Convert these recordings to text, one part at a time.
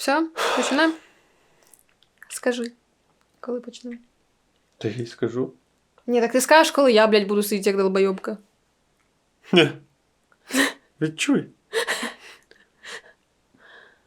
Все, починаємо? Скажи, коли почнемо? Та я й скажу. Ні, так ти скажеш, коли я, блядь, буду сидіти як долбойобка. Ні. Відчуй.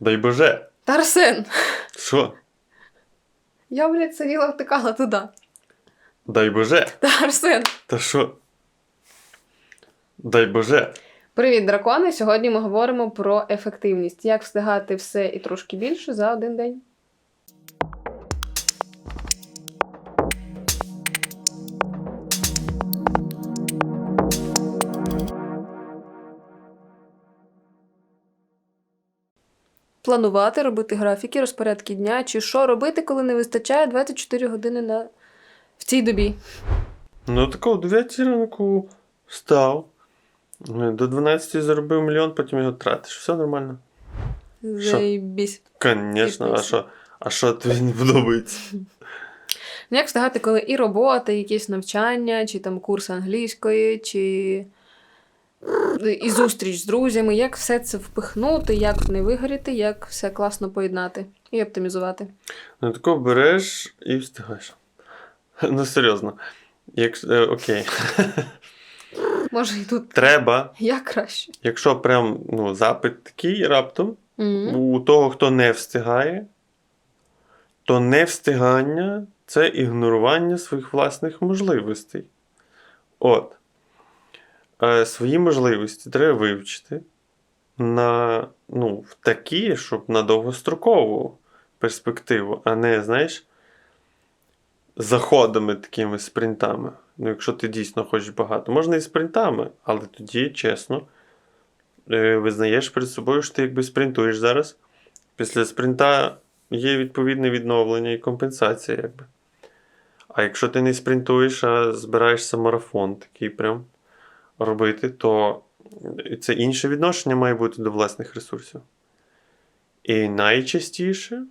Дай Боже. Та Арсен, Що? я, блядь, сиділа, втикала туди. Дай Боже. Та Арсен. Та що? Дай Боже. Привіт, дракони! Сьогодні ми говоримо про ефективність. Як встигати все і трошки більше за один день. Планувати, робити графіки, розпорядки дня, чи що робити, коли не вистачає 24 години на... в цій добі. Ну такого 9 ранку встав. До 12 заробив мільйон, потім його тратиш. Все нормально. Заєбісь. Звісно, а що? А що тобі не подобається? Ну, Як встигати, коли і робота, і якісь навчання, чи там курс англійської, чи і зустріч з друзями, як все це впихнути, як не вигоріти, як все класно поєднати і оптимізувати. Ну тако береш і встигаєш. Ну серйозно. Як, е, окей. Може, і тут Треба, як краще. якщо прям ну, запит такий раптом, Мгм. у того, хто не встигає, то невстигання це ігнорування своїх власних можливостей. От. Е, свої можливості треба вивчити на, ну, в такі, щоб на довгострокову перспективу, а не, знаєш, заходами такими спринтами. Ну, якщо ти дійсно хочеш багато. Можна і спринтами, але тоді, чесно, е, визнаєш перед собою, що ти якби спринтуєш зараз. Після спринта є відповідне відновлення і компенсація, якби. А якщо ти не спринтуєш, а збираєшся марафон такий прям робити, то це інше відношення має бути до власних ресурсів. І найчастіше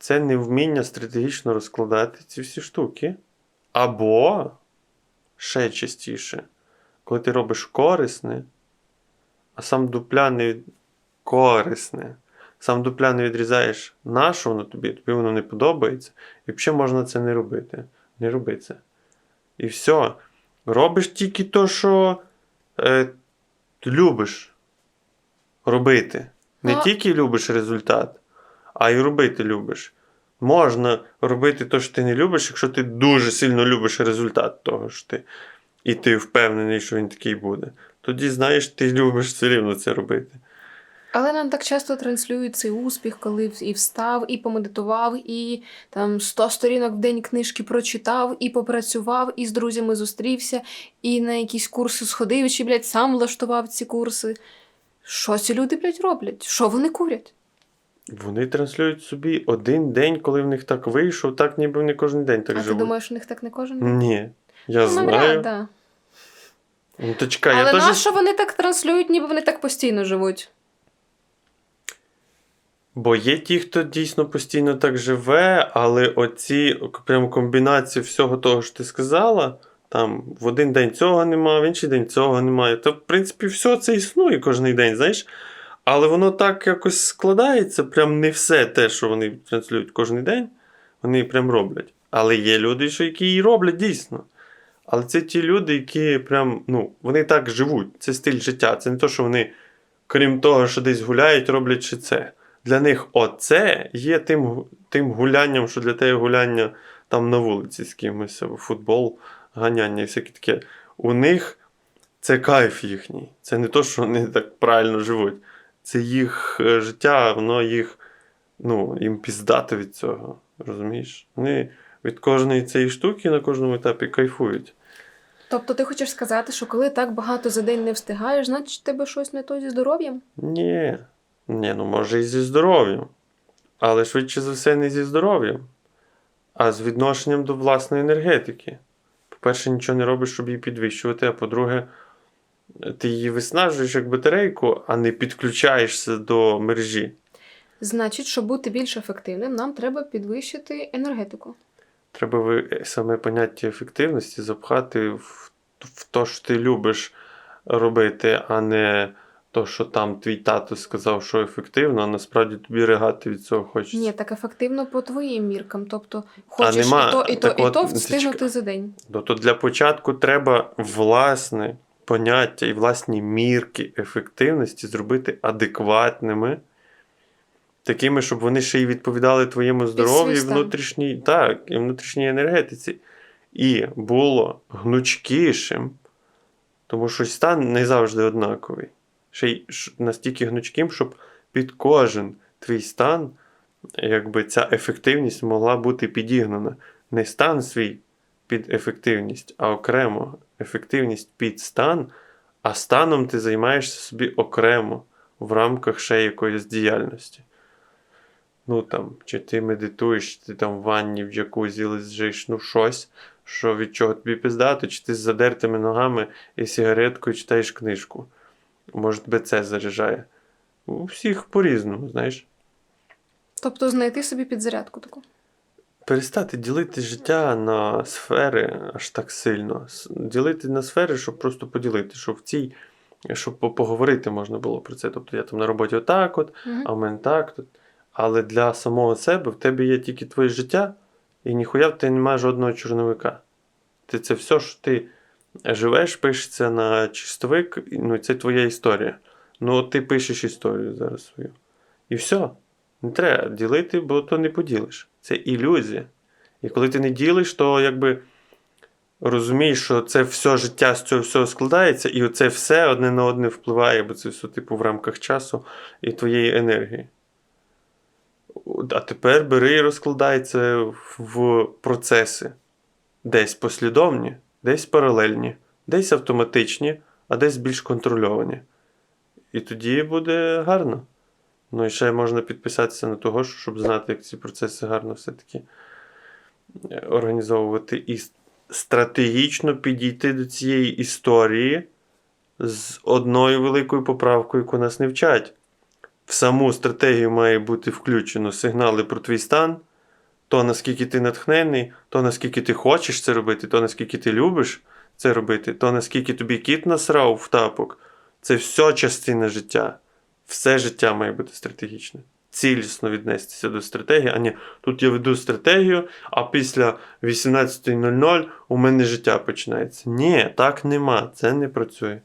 це невміння стратегічно розкладати ці всі штуки. Або ще частіше, коли ти робиш корисне, а сам дупля не від... корисне, сам дупля не відрізаєш, на що воно тобі, тобі воно не подобається, і взагалі можна це не робити. Не роби це. І все. Робиш тільки то, що е, ти любиш робити. Не Ну- тільки любиш результат, а й робити любиш. Можна робити те, що ти не любиш, якщо ти дуже сильно любиш результат того, що ти, і ти впевнений, що він такий буде. Тоді, знаєш, ти любиш все рівно це робити. Але нам так часто транслюють цей успіх, коли і встав, і помедитував, і там 100 сторінок в день книжки прочитав, і попрацював, і з друзями зустрівся, і на якісь курси сходив, чи, блядь, сам влаштував ці курси. Що ці люди, блядь, роблять? Що вони курять? Вони транслюють собі один день, коли в них так вийшов, так ніби вони кожен день так а ти живуть. думаєш, у них так не кожен день? Ні. Я Ну, навряд, знаю. да. Ну, то чекай, Але я теж... нащо вони так транслюють, ніби вони так постійно живуть? Бо є ті, хто дійсно постійно так живе, але оці прям комбінації всього того, що ти сказала, там в один день цього нема, в інший день цього немає. То, в принципі, все це існує кожен день, знаєш. Але воно так якось складається, прям не все те, що вони транслюють кожен день, вони прям роблять. Але є люди, що які і роблять дійсно. Але це ті люди, які прям, ну, вони так живуть. Це стиль життя. Це не то, що вони, крім того, що десь гуляють, роблять ще це. Для них оце є тим, тим гулянням, що для тебе гуляння там на вулиці з кимось, футбол, ганяння і всяке таке. У них це кайф їхній. Це не то, що вони так правильно живуть. Це їх е, життя, воно їх, ну, їм піздато від цього. Розумієш? Вони від кожної цієї штуки на кожному етапі кайфують. Тобто ти хочеш сказати, що коли так багато за день не встигаєш, значить тебе щось не то зі здоров'ям? Ні. Ні, ну може і зі здоров'ям. Але швидше за все не зі здоров'ям, а з відношенням до власної енергетики. По-перше, нічого не робиш, щоб її підвищувати, а по-друге, ти її виснажуєш як батарейку, а не підключаєшся до мережі. Значить, щоб бути більш ефективним, нам треба підвищити енергетику. Треба ви саме поняття ефективності запхати в, в те, що ти любиш робити, а не то, що там твій тато сказав, що ефективно, а насправді тобі ригати від цього хочеться. Ні, так ефективно по твоїм міркам. Тобто хочеш нема- і то, і то, і то встигнути за день. То для початку треба власне поняття і власні мірки ефективності зробити адекватними, такими, щоб вони ще й відповідали твоєму здоров'ю, і внутрішній, так, і внутрішній енергетиці. І було гнучкішим, тому що стан не завжди однаковий. Ще й настільки гнучким, щоб під кожен твій стан, якби ця ефективність могла бути підігнана. Не стан свій під ефективність, а окремо ефективність під стан, а станом ти займаєшся собі окремо в рамках ще якоїсь діяльності. Ну там, чи ти медитуєш, чи ти там в ванні, в джакузі лежиш, ну щось, що від чого тобі пиздато, чи ти з задертими ногами і сигареткою читаєш книжку. Може, тебе це заряджає. У всіх по-різному, знаєш. Тобто знайти собі підзарядку таку. Перестати ділити життя на сфери аж так сильно. Ділити на сфери, щоб просто поділити, щоб в цій, щоб поговорити можна було про це. Тобто я там на роботі отак, от, Мгм. а в мене так. Тут. Але для самого себе в тебе є тільки твоє життя, і ніхуя в тебе немає жодного чорновика. Ти це все, що ти живеш, пишеться на чистовик, ну, це твоя історія. Ну, от ти пишеш історію зараз свою. І все. Не треба ділити, бо то не поділиш. Це ілюзія. І коли ти не ділиш, то якби розумієш, що це все життя з цього всього складається, і оце все одне на одне впливає, бо це все типу в рамках часу і твоєї енергії. А тепер бери і розкладай це в процеси. Десь послідовні, десь паралельні, десь автоматичні, а десь більш контрольовані. І тоді буде гарно. Ну і ще можна підписатися на того, щоб знати, як ці процеси гарно все-таки е, організовувати і стратегічно підійти до цієї історії з одною великою поправкою, яку нас не вчать. В саму стратегію має бути включено сигнали про твій стан, то наскільки ти натхнений, то наскільки ти хочеш це робити, то наскільки ти любиш це робити, то наскільки тобі кіт насрав в тапок. Це все частина життя. Все життя має бути стратегічне. Цілісно віднестися до стратегії, а не тут я веду стратегію, а після 18.00 у мене життя починається. Ні, так нема, це не працює.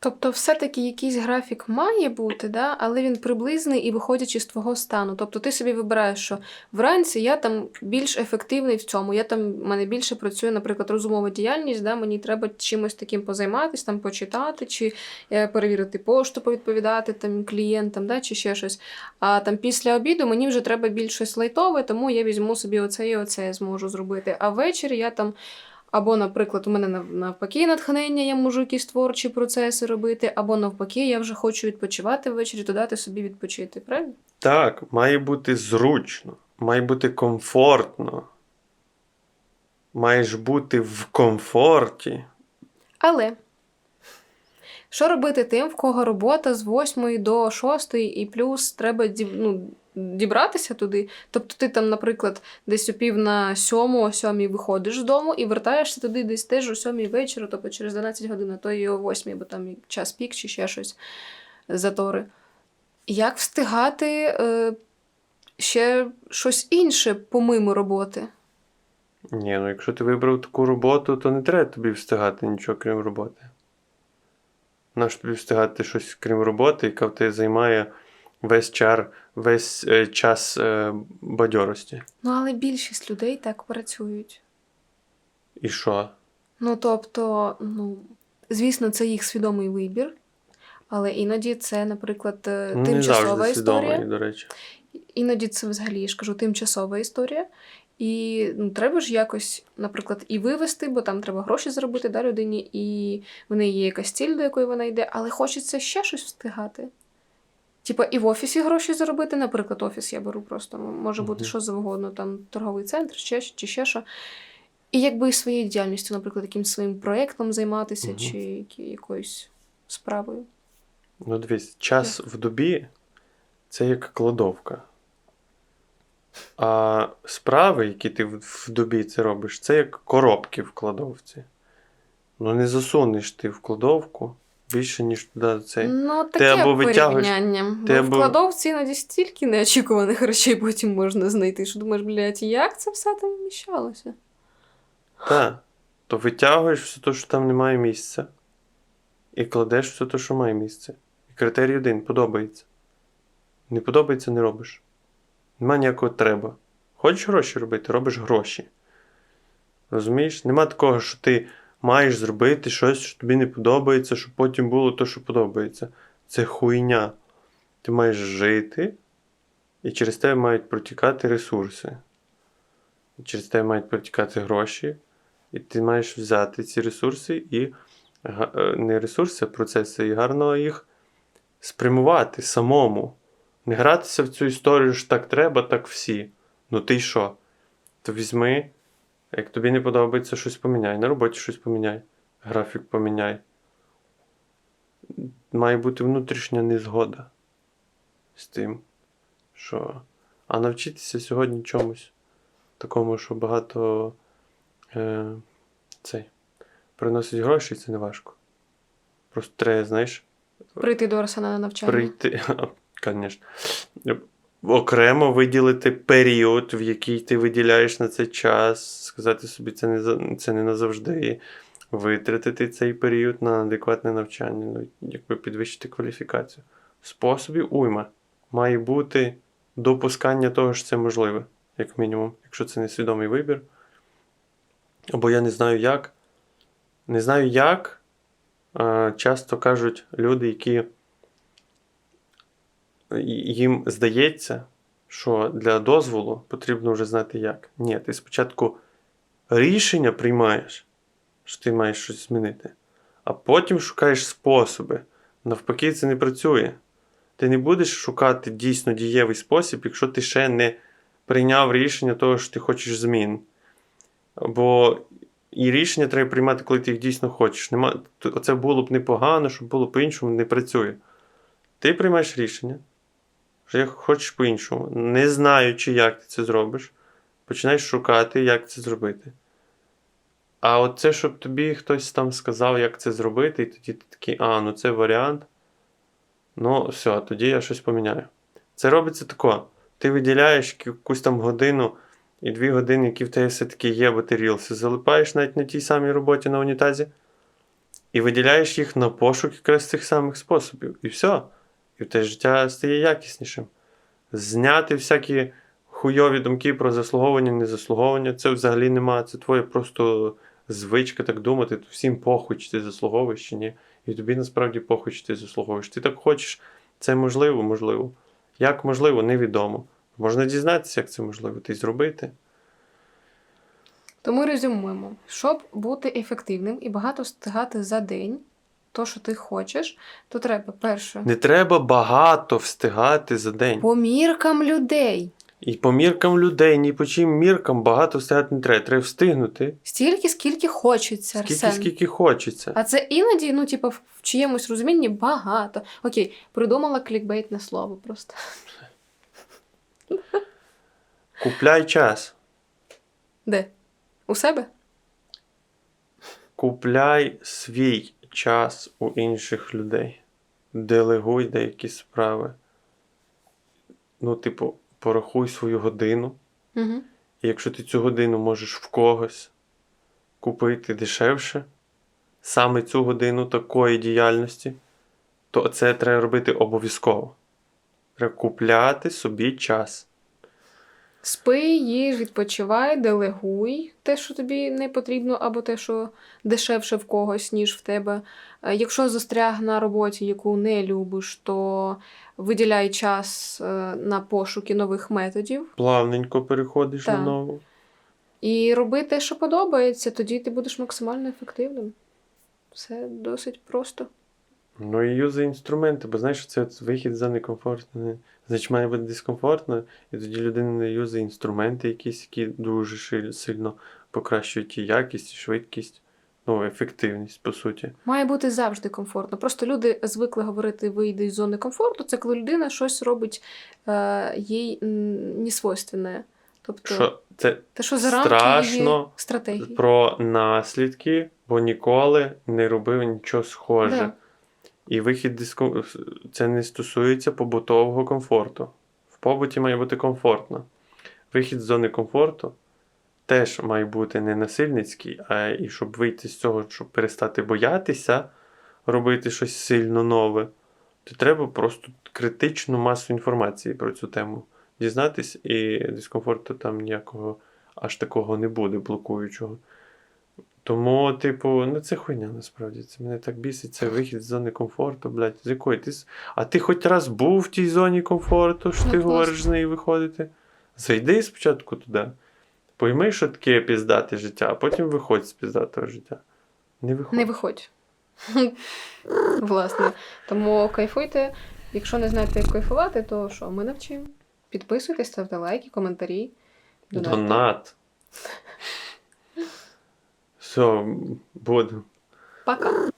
Тобто, все-таки якийсь графік має бути, да? але він приблизний і виходячи з твого стану. Тобто ти собі вибираєш, що вранці я там більш ефективний в цьому. Я там в мене більше працює, наприклад, розумова діяльність, да? мені треба чимось таким позайматися, там почитати, чи е, перевірити пошту, повідповідати там клієнтам, да? чи ще щось. А там після обіду мені вже треба більш щось лайтове, тому я візьму собі оце і оце зможу зробити. А ввечері я там. Або, наприклад, у мене навпаки натхнення, я можу якісь творчі процеси робити, або навпаки, я вже хочу відпочивати ввечері, то дати собі відпочити, правильно? Так, має бути зручно, має бути комфортно. Маєш бути в комфорті. Але що робити тим, в кого робота з 8 до 6, і плюс треба ну, дібратися туди? Тобто ти там, наприклад, десь о пів на сьому, о сьомій виходиш з дому і вертаєшся туди десь теж о сьомій вечора, тобто через 12 годин, а то і о 8, бо там час пік чи ще щось затори. Як встигати е, ще щось інше помимо роботи? Ні, ну якщо ти вибрав таку роботу, то не треба тобі встигати нічого крім роботи. Наш тобі встигати щось крім роботи, яка в тебе займає весь чар, весь е, час е, бадьорості. Ну, але більшість людей так працюють. І що? Ну, тобто, ну, звісно, це їх свідомий вибір, але іноді це, наприклад, е, Ну, не тимчасова завжди історія. свідомий, до речі. Іноді це взагалі я ж кажу тимчасова історія. І ну, треба ж якось, наприклад, і вивести, бо там треба гроші заробити да, людині, і в неї є якась ціль, до якої вона йде, але хочеться ще щось встигати. Типа і в офісі гроші заробити, наприклад, офіс я беру просто, може бути Мгм. що завгодно, там торговий центр, ще, чи ще що. І якби і своєю діяльністю, наприклад, якимось своїм проєктом займатися, Мгм. чи які- якоюсь справою. Ну, дивись, час в добі це як кладовка. А справи, які ти в в добі це робиш, це як коробки в кладовці. Ну, не засунеш ти в кладовку більше, ніж туди цей. Ну, таке або порівняння. ти Бо або- в кладовці іноді стільки неочікуваних речей потім можна знайти, що думаєш, блядь, як це все там вміщалося? Так. То витягуєш все те, що там немає місця, і кладеш все те, що має місце. І критерій один подобається. Не подобається, не робиш. Нема ніякого треба. Хочеш гроші робити, робиш гроші. Розумієш? Нема такого, що ти маєш зробити щось, що тобі не подобається, щоб потім було те, що подобається. Це хуйня. Ти маєш жити, і через тебе мають протікати ресурси. І через тебе мають протікати гроші, і ти маєш взяти ці ресурси і е, не ресурси, а процеси, і гарно їх спрямувати самому. Не гратися в цю історію, що так треба, так всі. Ну ти й що? То візьми, як тобі не подобається, щось поміняй. На роботі щось поміняй, графік поміняй. Має бути внутрішня незгода з тим, що. А навчитися сьогодні чомусь такому, що багато е, цей, приносить гроші, це не важко. Просто треба, знаєш, Прийти до Арсена на навчання. прийти, звісно, окремо виділити період, в який ти виділяєш на це час, сказати собі, це не, це не назавжди. Витратити цей період на адекватне навчання, ну, якби підвищити кваліфікацію. Способів уйма. Має бути допускання того, що це можливе, як мінімум, якщо це не свідомий вибір. Або я не знаю як. Не знаю як. Часто кажуть люди, які їм здається, що для дозволу потрібно вже знати як. Ні, ти спочатку рішення приймаєш, що ти маєш щось змінити, а потім шукаєш способи. Навпаки, це не працює. Ти не будеш шукати дійсно дієвий спосіб, якщо ти ще не прийняв рішення того, що ти хочеш змін. Бо і рішення треба приймати, коли ти їх дійсно хочеш. Нема... Оце було б непогано, щоб було по-іншому, не працює. Ти приймаєш рішення, я хочеш по-іншому, не знаючи, як ти це зробиш, починаєш шукати, як це зробити. А от це, щоб тобі хтось там сказав, як це зробити, і тоді ти такий, а, ну це варіант. Ну, все, тоді я щось поміняю. Це робиться тако. Ти виділяєш якусь там годину і дві години, які в тебе все-таки є, бо ти рілси, залипаєш навіть на тій самій роботі на унітазі, і виділяєш їх на пошук якраз цих самих способів. І все. І те життя стає якіснішим. Зняти всякі хуйові думки про заслуговування, незаслуговування, це взагалі нема. Це твоя просто звичка так думати. Всім похуй, чи ти заслуговуєш чи ні. І тобі насправді похуй, чи ти заслуговуєш. Ти так хочеш, це можливо, можливо. Як можливо, невідомо. Можна дізнатися, як це можливо, й зробити. Тому резюмуємо, щоб бути ефективним і багато встигати за день, то, що ти хочеш, то треба перше Не треба багато встигати за день. по міркам людей. І по міркам людей, ні по чим міркам багато встигати не треба. Треба встигнути Стільки, скільки хочеться, скільки, Арсен. скільки хочеться. А це іноді, ну, типу, в чиємусь розумінні багато. Окей, придумала клікбейтне слово просто. Купляй час. Де? У себе? Купляй свій час у інших людей. Делегуй деякі справи. Ну, типу, порахуй свою годину. Угу. І якщо ти цю годину можеш в когось купити дешевше, саме цю годину такої діяльності, то це треба робити обов'язково. Треба купляти собі час. Спи, їж, відпочивай, делегуй те, що тобі не потрібно, або те, що дешевше в когось, ніж в тебе. Е, Якщо застряг на роботі, яку не любиш, то виділяй час е, на пошуки нових методів Плавненько переходиш на нову. і роби те, що подобається, тоді ти будеш максимально ефективним. Все досить просто. Ну і юзай інструменти, бо знаєш, це от вихід за некомфортне. Значить, має бути дискомфортно, і тоді людина не юзає інструменти якісь, які дуже сильно покращують і якість, і швидкість, ну, ефективність, по суті. Має бути завжди комфортно. Просто люди звикли говорити вийди з зони комфорту. Це коли людина щось робить е, їй несвойственне. Тобто Що це те, що за рамки її стратегії. про наслідки, бо ніколи не робив нічого схоже. Да. І вихід диском... це не стосується побутового комфорту. В побуті має бути комфортно. Вихід з зони комфорту теж має бути не насильницький, а і щоб вийти з цього, щоб перестати боятися робити щось сильно нове, то треба просто критичну масу інформації про цю тему дізнатись, і дискомфорту там ніякого аж такого не буде, блокуючого. Тому, типу, ну це хуйня насправді. Це мене так бісить, це вихід з зони комфорту, блядь. З якої ти. А ти хоч раз був в тій зоні комфорту, що Ну, ти класно. говориш з неї виходити? Зайди спочатку туди. Пойми, що таке піздате життя, а потім виходь з піздатого життя. Не виходь. Не виходь. Власне. Тому кайфуйте. Якщо не знаєте, як кайфувати, то що, ми навчимо. Підписуйтесь, ставте лайки, коментарі. донатьте. Донат. Все, буду. Пока.